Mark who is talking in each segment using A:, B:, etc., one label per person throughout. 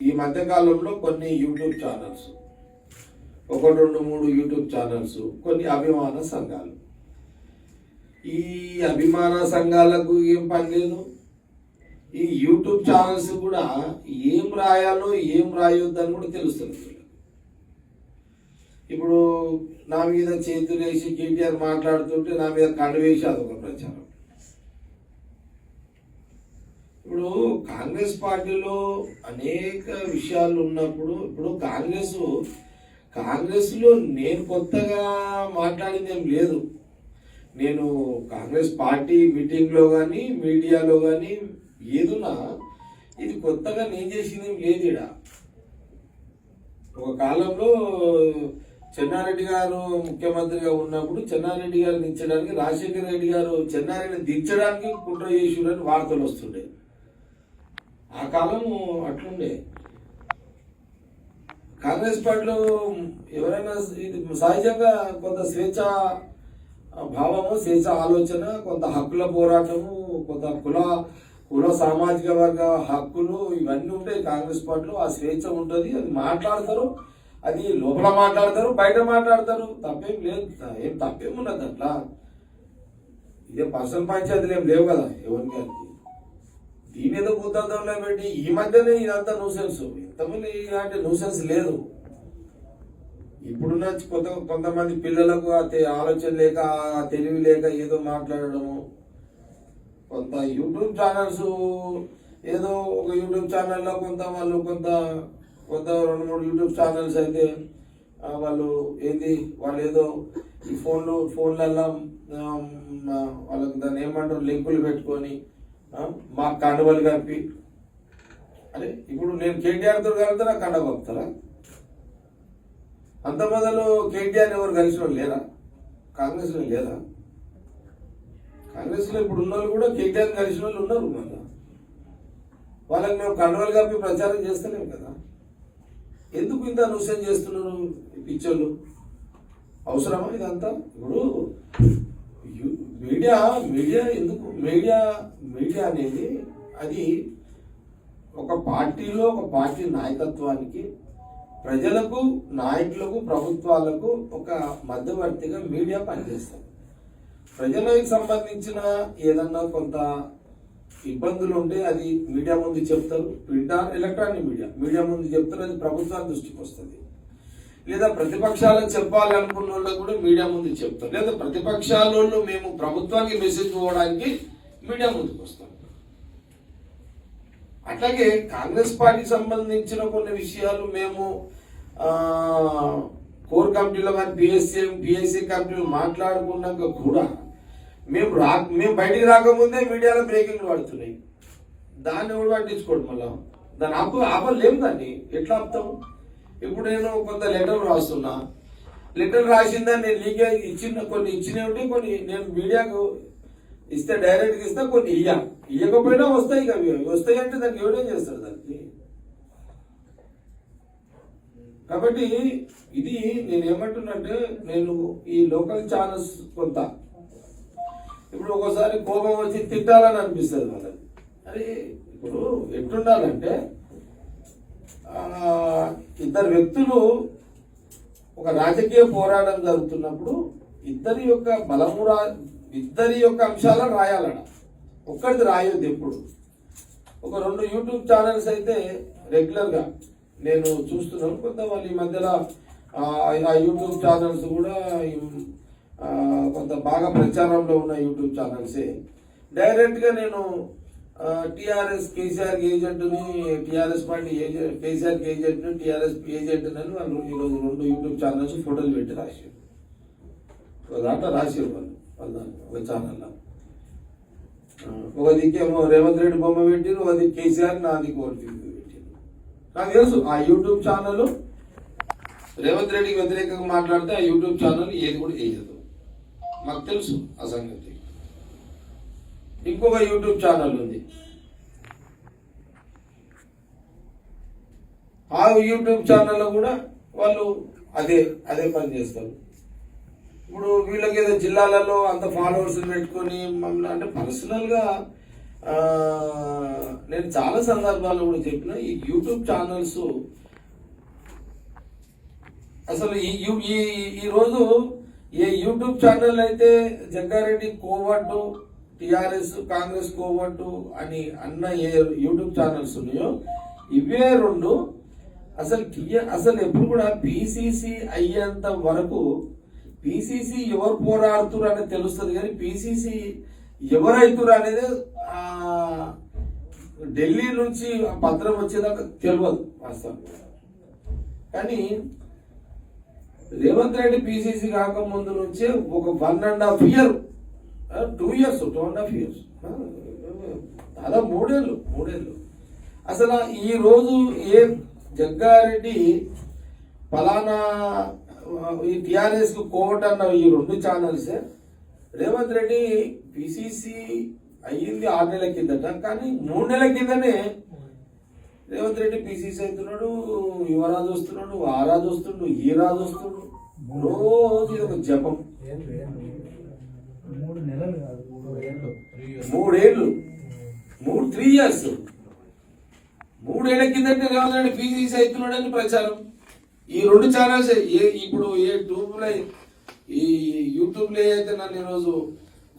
A: ఈ మధ్యకాలంలో కొన్ని యూట్యూబ్ ఛానల్స్ ఒకటి రెండు మూడు యూట్యూబ్ ఛానల్స్ కొన్ని అభిమాన సంఘాలు. ఈ అభిమాన సంఘాలకు ఏం పని లేదు. ఈ యూట్యూబ్ ఛానల్స్ కూడా ఏం రాయాలో ఏం రాయొద్దని కూడా తెలుస్తుంది ఇప్పుడు నా మీద చేతులు వేసి కేటీఆర్ మాట్లాడుతుంటే నా మీద కండు వేసి అదొక ప్రచారం. ఇప్పుడు కాంగ్రెస్ పార్టీలో అనేక విషయాలు ఉన్నప్పుడు ఇప్పుడు కాంగ్రెస్ కాంగ్రెస్లో నేను కొత్తగా మాట్లాడింది ఏం లేదు. నేను కాంగ్రెస్ పార్టీ మీటింగ్లో కానీ మీడియాలో కానీ ఏదున్నా ఇది కొత్తగా నేను చేసింది ఏం లేదు ఈడ. ఒక కాలంలో చెన్నారెడ్డి గారు ముఖ్యమంత్రిగా ఉన్నప్పుడు చెన్నారెడ్డి గారు దించడానికి రాజశేఖర రెడ్డి గారు చెన్నారెడ్డిని దించడానికి కుట్ర చేసిరని వార్తలు వస్తుండే. ఆ కాలము అట్లుండే. కాంగ్రెస్ పార్టీలో ఎవరైనా ఇది సహజంగా కొంత స్వేచ్ఛ భావము స్వేచ్ఛ ఆలోచన కొంత హక్కుల పోరాటము కొంత కుల కుల సామాజిక వర్గ హక్కులు ఇవన్నీ ఉంటాయి కాంగ్రెస్ పార్టీలో. ఆ స్వేచ్ఛ ఉంటుంది అది మాట్లాడతారు అది లోపల మాట్లాడతారు బయట మాట్లాడతారు. తప్పేం లేదు ఏం తప్పేం ఉన్నది అట్లా. ఇదే పర్సనల్ పంచాయతీలు ఏం లేవు కదా ఎవరికి గారికి ఏదో భూతాంతంలో పెట్టి ఈ మధ్యనే ఇదంతా న్యూసెన్స్ ఇంతమంది ఇలాంటి న్యూసెన్స్ లేదు. ఇప్పుడున్న కొంత కొంతమంది పిల్లలకు ఆలోచన లేక తెలివి లేక ఏదో మాట్లాడడము కొంత యూట్యూబ్ ఛానల్స్ ఏదో ఒక యూట్యూబ్ ఛానల్లో కొంత వాళ్ళు కొంత కొంత రెండు మూడు యూట్యూబ్ ఛానల్స్ అయితే వాళ్ళు ఏంది వాళ్ళు ఏదో ఈ ఫోన్లు ఫోన్లల్లో వాళ్ళకి దాన్ని ఏమంటారు లింకులు పెట్టుకొని మా కండవలు కలిపి అరే ఇప్పుడు నేను కేటీఆర్తో కలిపితే నాకు కండ పంపుతారా? అంత మొదలు కేటీఆర్ ఎవరు కలిసిన వాళ్ళు లేరా? కాంగ్రెస్లో లేదా కాంగ్రెస్లో ఇప్పుడు ఉన్న వాళ్ళు కూడా కేటీఆర్ కలిసిన వాళ్ళు ఉన్నారు మళ్ళా. వాళ్ళకి మేము కండవలు కప్పి ప్రచారం చేస్తలేము కదా. ఎందుకు ఇంత అనుసరణ చేస్తున్నారు ఈ పిక్చర్లు అవసరమా ఇదంతా? ఇప్పుడు మీడియా మీడియా ఎందుకు? మీడియా మీడియా అనేది అది ఒక పార్టీలో ఒక పార్టీ నాయకత్వానికి ప్రజలకు నాయకులకు ప్రభుత్వాలకు ఒక మధ్యవర్తిగా మీడియా పనిచేస్తుంది. ప్రజలకు సంబంధించిన ఏదన్నా కొంత ఇబ్బందులు ఉంటే అది మీడియా ముందు చెప్తారు. Print or electronic media media ముందు చెప్తారు. అది ప్రభుత్వాల దృష్టికి వస్తుంది. లేదా ప్రతిపక్షాలకు చెప్పాలి అనుకున్న వాళ్ళకు కూడా మీడియా ముందు చెప్తారు లేదా ప్రతిపక్షాల మేము ప్రభుత్వానికి మెసేజ్ పోవడానికి మీడియా ముందుకు వస్తాం. అట్లాగే కాంగ్రెస్ పార్టీకి సంబంధించిన కొన్ని విషయాలు మేము కోర్ కమిటీలో కానీ పిఎస్ఎం పిఎస్సీ కమిటీలు మాట్లాడుకున్నాక కూడా మేము రా మేము బయటికి రాకముందే మీడియాలో బ్రేకింగ్ పడుతున్నాయి. దాన్ని ఎవడు పట్టించుకోడు మళ్ళా. దాన్ని ఆపు ఆపలేము దాన్ని? ఎట్లా ఆపుతాము ఇప్పుడు నేను కొంత లెటర్ రాస్తున్నా. లెటర్ రాసిందని నేను లీకే ఇచ్చిన కొన్ని ఇచ్చినవి ఉంటే కొన్ని నేను మీడియాకు ఇస్తే డైరెక్ట్గా ఇస్తే కొన్ని ఇయ్య. ఇయ్యకపోయినా వస్తాయి కవి అవి వస్తాయి అంటే దానికి ఎవడేం చేస్తారు దానికి? కాబట్టి ఇది నేను ఏమంటున్నంటే నేను ఈ లోకల్ ఛానల్స్ కొంత. ఇప్పుడు ఒక్కోసారి కోపం వచ్చి తిట్టాలని అనిపిస్తుంది మనకి అరే ఇప్పుడు ఎట్లుండాలంటే ఇద్దరు వ్యక్తులు ఒక రాజకీయ పోరాటం జరుగుతున్నప్పుడు ఇద్దరి యొక్క బలము రా ఇద్దరి యొక్క అంశాలను రాయాలడ ఒక్కడిది రాయొద్దు ఎప్పుడు. ఒక రెండు యూట్యూబ్ ఛానల్స్ అయితే రెగ్యులర్గా నేను చూస్తున్నాను. కొంత వాళ్ళు ఈ మధ్యలో ఆ, యూట్యూబ్ ఛానల్స్ కూడా కొంత బాగా ప్రచారంలో ఉన్న యూట్యూబ్ ఛానల్సే. డైరెక్ట్గా నేను టిఆర్ఎస్ కేసీఆర్ ఏజెంట్ని టిఆర్ఎస్ పార్టీ ఏజెంట్ కేసీఆర్ ఏజెంట్ని టిఆర్ఎస్ ఏజెంట్ అని వాళ్ళు ఈరోజు రెండు యూట్యూబ్ ఛానల్స్ ఫోటోలు పెట్టి రాశారు దాంట్లో రాశారు వాళ్ళు వాళ్ళ ఒక ఛానల్లో. ఒక దిక్కేమో రేవంత్ రెడ్డి బొమ్మ పెట్టారు ఒక దిక్కు కేసీఆర్ నా దిక్కు ఒకటి నాకు తెలుసు ఆ యూట్యూబ్ ఛానల్ రేవంత్ రెడ్డికి వ్యతిరేకంగా మాట్లాడితే ఆ యూట్యూబ్ ఛానల్ ఏది కూడా వేయదు మాకు తెలుసు ఆ సంగతి. ఇంకొక యూట్యూబ్ ఛానల్ ఉంది. ఆ యూట్యూబ్ ఛానల్లో కూడా వాళ్ళు అదే అదే పని చేస్తారు. ఇప్పుడు వీళ్ళకి ఏదో జిల్లాలలో అంత ఫాలోవర్స్ పెట్టుకొని మమ్మల్ని అంటే పర్సనల్గా నేను చాలా సందర్భాల్లో కూడా చెప్పిన ఈ యూట్యూబ్ ఛానల్స్ అసలు ఈ యు- ఈ ఈ ఏ యూట్యూబ్ ఛానల్ అయితే జగ్గారెడ్డి కోవట్టు టిఆర్ఎస్ కాంగ్రెస్ కోవట్టు అని అన్న ఏ యూట్యూబ్ ఛానల్స్ ఉన్నాయో ఇవే రెండు అసలు అసలు ఎప్పుడు కూడా పిసిసి అయ్యేంత వరకు పిసిసి ఎవరు పోరాడుతురు అనేది తెలుస్తుంది కానీ పిసిసి ఎవరైతురు అనేది ఢిల్లీ నుంచి ఆ పత్రం వచ్చేదాకా తెలియదు అసలు కానీ రేవంత్ రెడ్డి పిసిసి కాకముందు నుంచే ఒక one and half year two years two and half years దాదాపు మూడేళ్ళు మూడేళ్ళు. అసలు ఈ రోజు ఏ జగ్గారెడ్డి ఫలానా ఈ టిఆర్ఎస్కు కోవట్ అన్న ఈ రెండు ఛానల్స్ రేవంత్ రెడ్డి పిసిసి అయ్యింది ఆరు నెలల కిందట కానీ మూడు నెలల కిందనే రేవంత్ రెడ్డి పిసిసి అవుతున్నాడు యువరాజు వస్తున్నాడు ఆ రాజు వస్తుండు ఈ రాజు వస్తుండు రోజు ఇది ఒక జపం.
B: మూడు నెలలు కాదు మూడు ఏళ్ళు.
A: మూడేళ్ళు మూడు త్రీ ఇయర్స్. మూడేళ్ళ కిందటే రేవంత్ రెడ్డి పిసిసి అవుతున్నాడని ప్రచారం. ఈ రెండు ఛానల్స్ ఏ ఇప్పుడు ఏ ట్యూబ్లో ఈ యూట్యూబ్లో అయితే నన్ను ఈరోజు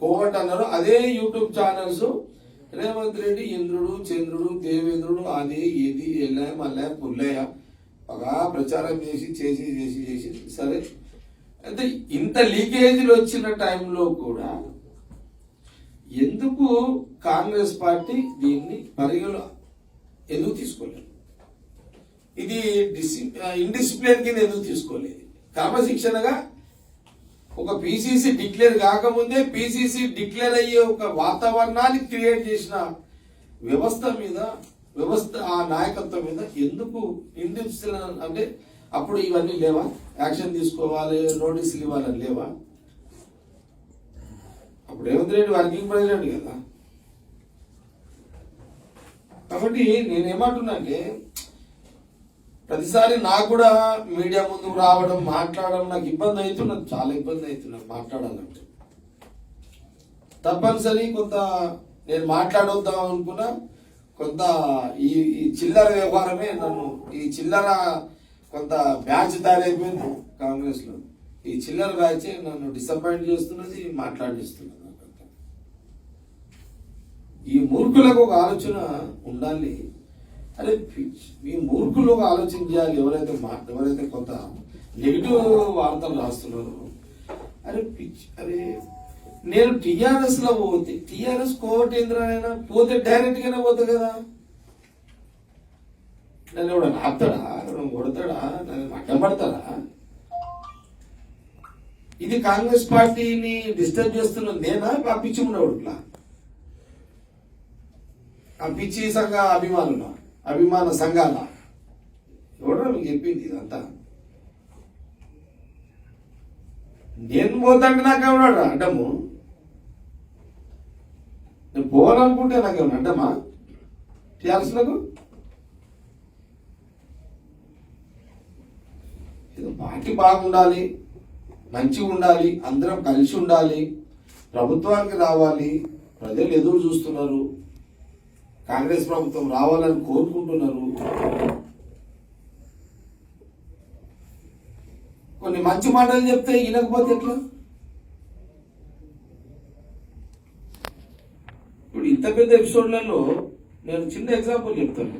A: కోవట్ అన్నారో. అదే యూట్యూబ్ ఛానల్స్ రేవంత్ రెడ్డి ఇంద్రుడు చంద్రుడు దేవేంద్రుడు అది ఇది ఎల్లయ్య మల్లయ్య పుల్లయ్య బాగా ప్రచారం చేసి చేసి చేసి చేసి సరే. అయితే ఇంత లీకేజీలు వచ్చిన టైంలో కూడా ఎందుకు కాంగ్రెస్ పార్టీ దీన్ని పరిగణలో ఎందుకు తీసుకోలేదు? ఇది ఇండిసిప్లిన్ కింద ఎందుకు తీసుకోలేదు? క్రమశిక్షణగా ఒక పిసిసి డిక్లేర్ కాకముందే పిసిసి డిక్లేర్ అయ్యే ఒక వాతావరణాన్ని క్రియేట్ చేసిన వ్యవస్థ మీద వ్యవస్థ ఆ నాయకత్వం మీద ఎందుకు ఇండిసిప్లిన్ అంటే అప్పుడు ఇవన్నీ లేవా? యాక్షన్ తీసుకోవాలి నోటీసులు ఇవ్వాలని లేవా? అప్పుడు రేవంత్ రెడ్డి వర్కింగ్ ప్రెసిడెంట్ కదా. కాబట్టి నేనేమంటున్నానంటే ప్రతిసారి నాకు కూడా మీడియా ముందుకు రావడం మాట్లాడడం నాకు ఇబ్బంది అవుతున్నది చాలా ఇబ్బంది అవుతున్నది మాట్లాడాలంటే. తప్పనిసరి కొంత నేను మాట్లాడొద్దాం అనుకున్నా కొంత ఈ ఈ చిల్లర వ్యవహారమే నన్ను ఈ చిల్లర కొంత బ్యాచ్ తయారైపోయింది కాంగ్రెస్లో ఈ చిల్లర బ్యాచ్ నన్ను డిసప్పాయింట్ చేస్తున్నది మాట్లాడిస్తున్నది ఈ మూర్ఖులకు ఒక ఆలోచన ఉండాలి. అరే పిచ్ ఈ మూర్ఖులు ఒక ఆలోచన చేయాలి. ఎవరైతే ఎవరైతే కొంత నెగిటివ్ వార్తలు రాస్తున్నారో. అరే పిచ్ అరే నేను టిఆర్ఎస్లో పోతే టిఆర్ఎస్ కోవటేంద్ర పోతే డైరెక్ట్ గానే పోతా కదా. నన్ను ఎవడన్నా ఆపుతాడా? ఎవడన్నా కొడతాడా? నన్ను అడ్డం పడతాడా ఇది కాంగ్రెస్ పార్టీని డిస్టర్బ్ చేస్తున్న నేనా? ఆ పిచ్చి ఉన్నవాడులా ఆ పిచ్చి సంఘ అభిమానుల అభిమాన సంఘాల. ఎవడో మీకు చెప్పింది ఇదంతా? నేను పోతాంటే నాకు ఎవడాడు అడ్డము? నేను పోవాలనుకుంటే నాకు ఏమన్నా అడ్డమా? టీఆర్ఎస్లకు ఇది పార్టీ బాగుండాలి మంచిగా ఉండాలి అందరం కలిసి ఉండాలి ప్రభుత్వానికి రావాలి. ప్రజలు ఎదురు చూస్తున్నారు. కాంగ్రెస్ ప్రభుత్వం రావాలని కోరుకుంటున్నారు. కొన్ని మంచి మాటలు చెప్తే వినకపోతే ఎట్లా? ఇప్పుడు ఇంత పెద్ద ఎపిసోడ్లలో నేను చిన్న ఎగ్జాంపుల్ చెప్తాను.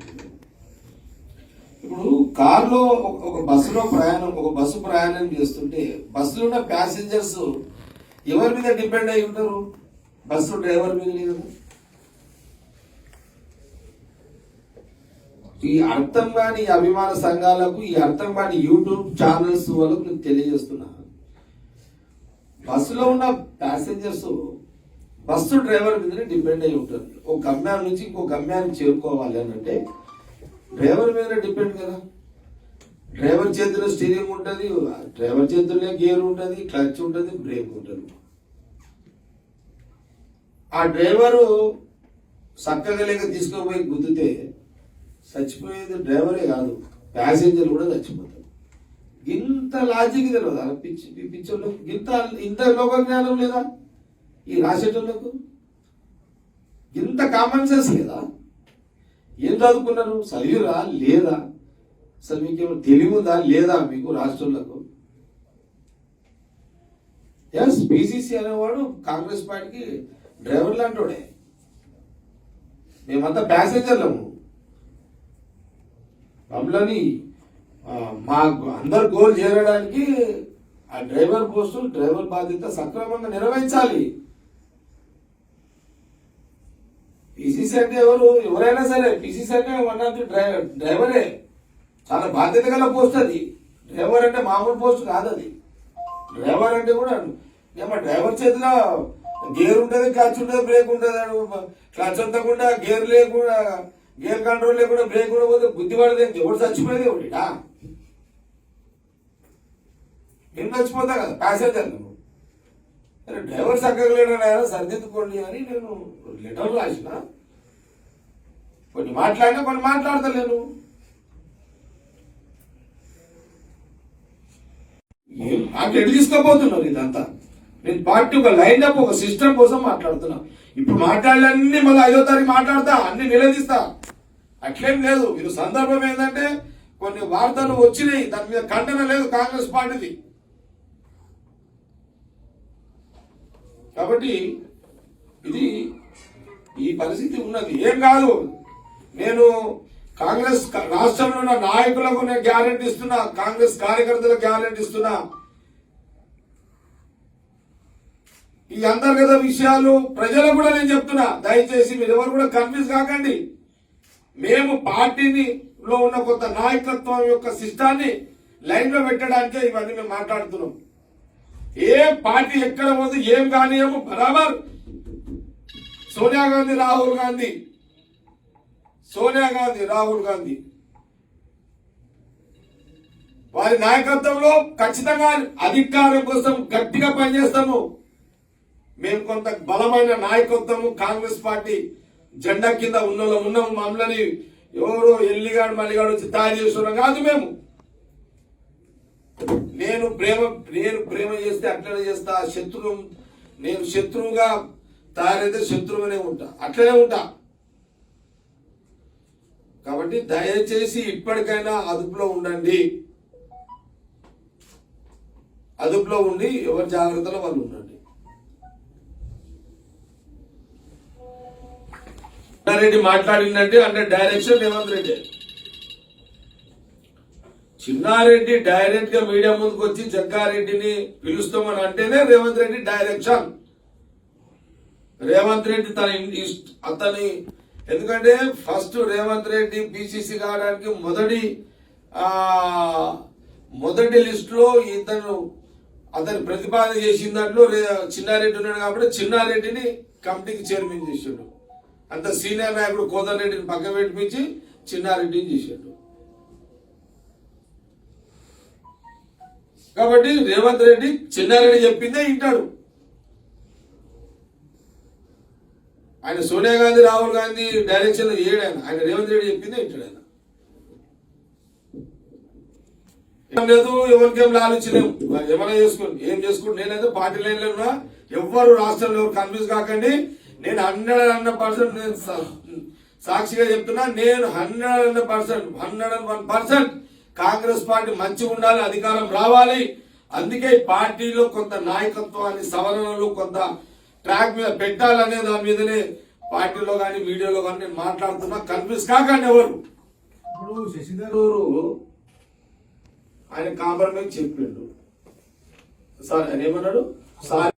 A: ఇప్పుడు కారులో ఒక- బస్సులో ప్రయాణం ఒక బస్సు ప్రయాణం చేస్తుంటే బస్సులో ఉన్న ప్యాసింజర్స్ ఎవరి మీద డిపెండ్ అయి ఉంటారు? బస్సు డ్రైవర్ మీద లేదు? ఈ అర్థం కాని అభిమాన సంఘాలకు ఈ అర్థం కాని యూట్యూబ్ ఛానల్స్ వాళ్ళకు నేను తెలియజేస్తున్నా. బస్సులో ఉన్న ప్యాసింజర్స్ బస్సు డ్రైవర్ మీదనే డిపెండ్ అయి ఉంటారు. ఒక గమ్యాన్ని నుంచి ఇంకో గమ్యాన్ని చేరుకోవాలి అని అంటే డ్రైవర్ మీద డిపెండ్ కదా. డ్రైవర్ చేతిలో స్టీరింగ్ ఉంటుంది డ్రైవర్ చేతుల్లో గేర్ ఉంటుంది క్లచ్ ఉంటుంది బ్రేక్ ఉంటుంది. ఆ డ్రైవరు చక్కగా లేక తీసుకుపోయి గుద్దితే చచ్చిపోయేది డ్రైవరే కాదు ప్యాసింజర్ కూడా చచ్చిపోతారు ఇంత లాజిక్ తెలియదు అలా పిచ్చి ఈ పిచ్చోళ్ళకు ఇంత ఇంత లోక జ్ఞానం లేదా? ఈ రాసేటోళ్ళకు? ఇంత కామన్ సెన్స్ లేదా? ఏం చదువుకున్నారు? చదివిరా? లేదా? అసలు మీకేమో తెలివి ఉందా? లేదా మీకు రాష్ట్రంలో? ఎస్ బీసీసీ అనేవాడు కాంగ్రెస్ పార్టీకి డ్రైవర్ లాంటోడే. మేమంతా ప్యాసింజర్లము. మమ్మల్ని మా అందరు గోల్ చేరడానికి ఆ డ్రైవర్ పోస్టు డ్రైవర్ బాధ్యత సక్రమంగా నిర్వహించాలి పిసిసి అంటే ఎవరు? ఎవరైనా సరే పిసిసి అంటే వన్ ఆఫ్ ది డ్రైవర్ డ్రైవరే చాలా బాధ్యత గల పోస్ట్ అది. డ్రైవర్ అంటే మామూలు పోస్ట్ కాదు అది. డ్రైవర్ అంటే కూడా ఏమో డ్రైవర్ చేతిలో గేర్ ఉంటుంది క్లచ్ ఉంటుంది బ్రేక్ ఉంటుంది క్లచ్ అంతకుండా గేర్ లేకుండా గేర్ కంట్రోల్ లేకుండా బ్రేక్ కూడా పోతే బుద్ధి పడదు ఎవరు చచ్చిపోయేది ఒకటి నేను చచ్చిపోతా కదా ప్యాసేంజర్ నువ్వు డ్రైవర్ చక్కగా సరిదిద్దుకోండి అని నేను లెటర్ రాసిన. కొన్ని మాట్లాడినా కొన్ని మాట్లాడతలేను. ఏం- నాకు ఎటు తీసుకోబోతున్నారు ఇదంతా? నేను పార్టీ ఒక లైన్ అప్ ఒక సిస్టమ్ కోసం మాట్లాడుతున్నా. ఇప్పుడు మాట్లాడాలన్నీ మళ్ళీ ఐదో తారీఖు మాట్లాడతా అన్ని నిలదీస్తా. అట్లేం లేదు. మీరు సందర్భం ఏంటంటే కొన్ని వార్తలు వచ్చినాయి. దాని మీద ఖండన లేదు కాంగ్రెస్ పార్టీది. కాబట్టి ఇది ఈ పరిస్థితి ఉన్నది. ఏం కాదు. నేను కాంగ్రెస్ రాష్ట్రంలో ఉన్న నాయకులకు నేను గ్యారెంటీ ఇస్తున్నా కాంగ్రెస్ కార్యకర్తలకు గ్యారెంటీ ఇస్తున్నా. ఈ అంతర్గత విషయాలు ప్రజలకు కూడా నేను చెప్తున్నా. దయచేసి మీరు ఎవరు కూడా కన్ఫ్యూజ్ కాకండి. మేము పార్టీని లో ఉన్న కొంత నాయకత్వం యొక్క సిస్టాన్ని లైన్లో పెట్టడానికే ఇవన్నీ మేము మాట్లాడుతున్నాం. ఏ పార్టీ ఎక్కడ పోతే ఏం కానియేమో బరాబర్. సోనియా గాంధీ రాహుల్ గాంధీ సోనియా గాంధీ రాహుల్ గాంధీ. వారి నాయకత్వంలో ఖచ్చితంగా అధికారం కోసం గట్టిగా పనిచేస్తాము. మేము కొంత బలమైన నాయకత్వము కాంగ్రెస్ పార్టీ జెండా కింద ఉన్న ఉన్నాం. మమ్మల్ని ఎవరో ఎల్లిగాడు మల్లిగాడు వచ్చి తయారు చేస్తున్నాం కాదు మేము. నేను ప్రేమ నేను ప్రేమ చేస్తే అట్లనే చేస్తా. శత్రువు నేను శత్రువుగా తయారైతే శత్రువునే ఉంటా. అట్లనే ఉంటా. కాబట్టి దయచేసి ఇప్పటికైనా అదుపులో ఉండండి. అదుపులో ఉండి ఎవరి జాగ్రత్తలో వాళ్ళు ఉండండి. రెడ్డి మాట్లాడిందంటే అంటే డైరెక్షన్ రేవంత్ రెడ్డి. చిన్నారెడ్డి డైరెక్ట్గా మీడియా ముందుకు వచ్చి జగ్గారెడ్డిని పిలుస్తామని అంటేనే రేవంత్ రెడ్డి డైరెక్షన్ రేవంత్ రెడ్డి తన అతని ఎందుకంటే ఫస్ట్ రేవంత్ రెడ్డి పిసిసి కావడానికి మొదటి మొదటి లిస్ట్లో ఇతను అతను ప్రతిపాదన చేసిన దాంట్లో చిన్నారెడ్డి ఉన్నాడు కాబట్టి చిన్నారెడ్డిని కమిటీకి చైర్మన్ చేశాడు అంత సీనియర్ నాయకుడు కోదండరెడ్డిని పక్క పెట్టించి చిన్నారెడ్డిని చేశాడు కాబట్టి రేవంత్ రెడ్డి చిన్నారెడ్డి చెప్పిందే వింటాడు. ఆయన సోనియా గాంధీ రాహుల్ గాంధీ డైరెక్షన్లో ఏడు ఆయన ఆయన రేవంత్ రెడ్డి చెప్పింది వింటాడు ఆయన లేదు ఎవరికేం లాలించలేము ఏమైనా చేసుకోండి. ఏం చేసుకోండి? నేనైతే పార్టీ లైన్లో ఉన్నా ఎవ్వరు రాష్ట్రంలో కన్ఫ్యూజ్ కాకండి. నేను హండ్రెడ్ హండ్రెడ్ పర్సెంట్ నేను సాక్షిగా చెప్తున్నా నేను hundred hundred percent hundred and one percent Congress party మంచిగా ఉండాలి అధికారం రావాలి. అందుకే పార్టీలో కొంత నాయకత్వాన్ని సవరణలు కొంత ట్రాక్ మీద పెట్టాలనే దాని మీదనే పార్టీలో కానీ మీడియాలో కానీ నేను మాట్లాడుతున్నా. కన్ఫ్యూజ్ కాకండి ఎవరు.
B: ఇప్పుడు శశిధర్
A: ఎవరు ఆయన కాంప్రమైజ్ చెప్పిండు. సార్ ఆయన ఏమన్నాడు? సార్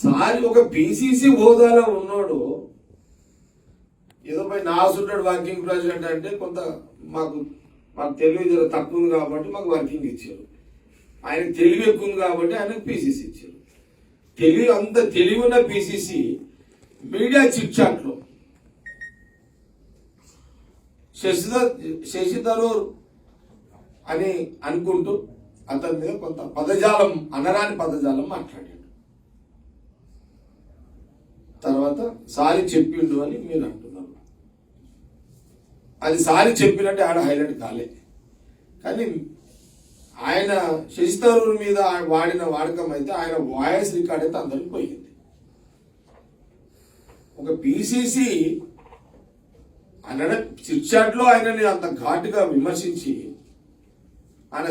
A: సారి ఒక పిసిసి హోదాలో ఉన్నాడు. ఏదో పై నాసుంటాడు వర్కింగ్ ప్రెసిడెంట్ అంటే కొంత మాకు మాకు తెలివి తక్కువ ఉంది కాబట్టి మాకు వర్కింగ్ ఇచ్చారు. ఆయన తెలివి ఎక్కువ ఉంది కాబట్టి ఆయనకు పిసిసి ఇచ్చారు. తెలివి అంత తెలివి ఉన్న పిసిసి మీడియా చిట్ చాట్లో. శశిధర్ శశి థరూర్ అని అనుకుంటూ అతని మీద కొంత పదజాలం అనరాని పదజాలం మాట్లాడాడు. తర్వాత సారి చెప్పిండు అని మీరు అంటున్నారు. అది సారి చెప్పినట్టు ఆడ హైలైట్ కాలే. కానీ ఆయన శశితరూర్ మీద వాడిన వాడకం అయితే ఆయన వాయిస్ రికార్డ్ అయితే అందరికి పోయింది. ఒక పిసిసి అనడ చిట్లో ఆయనని అంత ఘాటుగా విమర్శించి ఆయన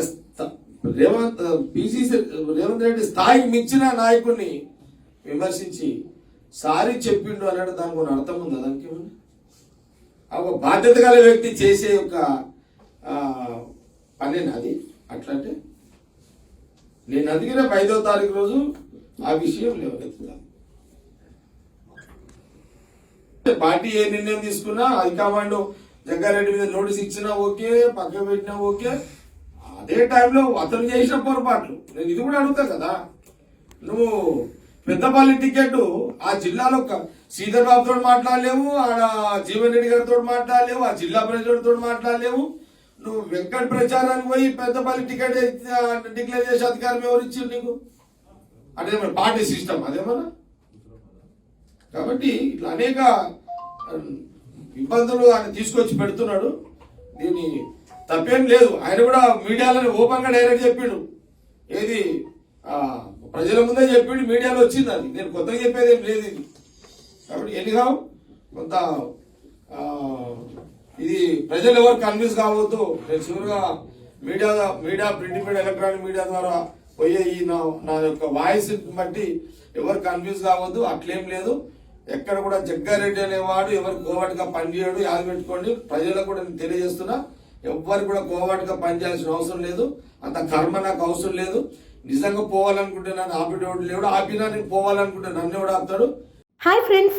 A: రేవంత్ పిసిసి రేవంత్ రెడ్డి స్థాయికి మించిన నాయకుడిని విమర్శించి సారీ చెప్పిండు అన్నాడు దానికి కొన్ని అర్థం ఉందా దానికి ఒక బాధ్యత గల వ్యక్తి చేసే ఒక పనేనా అది? అట్లా అంటే నేను అందుకే ఐదో తారీఖు రోజు ఆ విషయం లేవనెత్తుతాను పార్టీ ఏ నిర్ణయం తీసుకున్నా హైకమాండ్ జగ్గారెడ్డి మీద నోటీస్ ఇచ్చినా ఓకే పక్క పెట్టినా ఓకే. అదే టైంలో అతను చేసిన పొరపాట్లు. నేను ఇది కూడా అడుగుతా కదా. నువ్వు పెద్దపల్లి టికెట్ ఆ జిల్లాలో ఒక శ్రీధర్ బాబుతో మాట్లాడలేవు ఆడ జీవన్ రెడ్డి గారితో మాట్లాడలేవు ఆ జిల్లా ప్రజలతో మాట్లాడలేవు. నువ్వు వెంకట ప్రచారానికి పోయి పెద్దపల్లి టికెట్ డిక్లేర్ చేసే అధికారం ఎవరు ఇచ్చిండు నీకు? అంటే మరి పార్టీ సిస్టమ్ అదేమన్నా కాబట్టి ఇట్లా అనేక ఇబ్బందులు ఆయన తీసుకొచ్చి పెడుతున్నాడు. దీన్ని తప్పేం లేదు. ఆయన కూడా మీడియాలో ఓపెన్గా డైరెక్ట్ చెప్పిండు. ఏది ప్రజల ముందే చెప్పిండు మీడియాలో వచ్చింది అది. నేను కొత్తగా చెప్పేది ఏం లేదు ఇది. కాబట్టి ఎనిగా కొంత ఇది ప్రజలు ఎవరు కన్విన్స్ కావద్దు. నేను చివరిగా media media print media electronic media ద్వారా పోయే ఈ నా నా యొక్క వాయిస్ బట్టి ఎవరు కన్ఫ్యూజ్ కావద్దు. అట్లేం లేదు. ఎక్కడ కూడా జగ్గారెడ్డి అనేవాడు ఎవరు కోవాటిగా పనిచేయడు యాద పెట్టుకోండి. ప్రజలకు కూడా నేను తెలియజేస్తున్నా. ఎవరు కూడా కోవట్గా పనిచేయాల్సిన అవసరం లేదు. అంత కర్మ నాకు అవసరం లేదు. నిజంగా పోవాలనుకుంటే నన్ను ఆపేటోడు లేడు. ఆపినా నేను పోవాలనుకుంటే నన్ను ఎవడు ఆపుతాడు
C: హాయ్ ఫ్రెండ్స్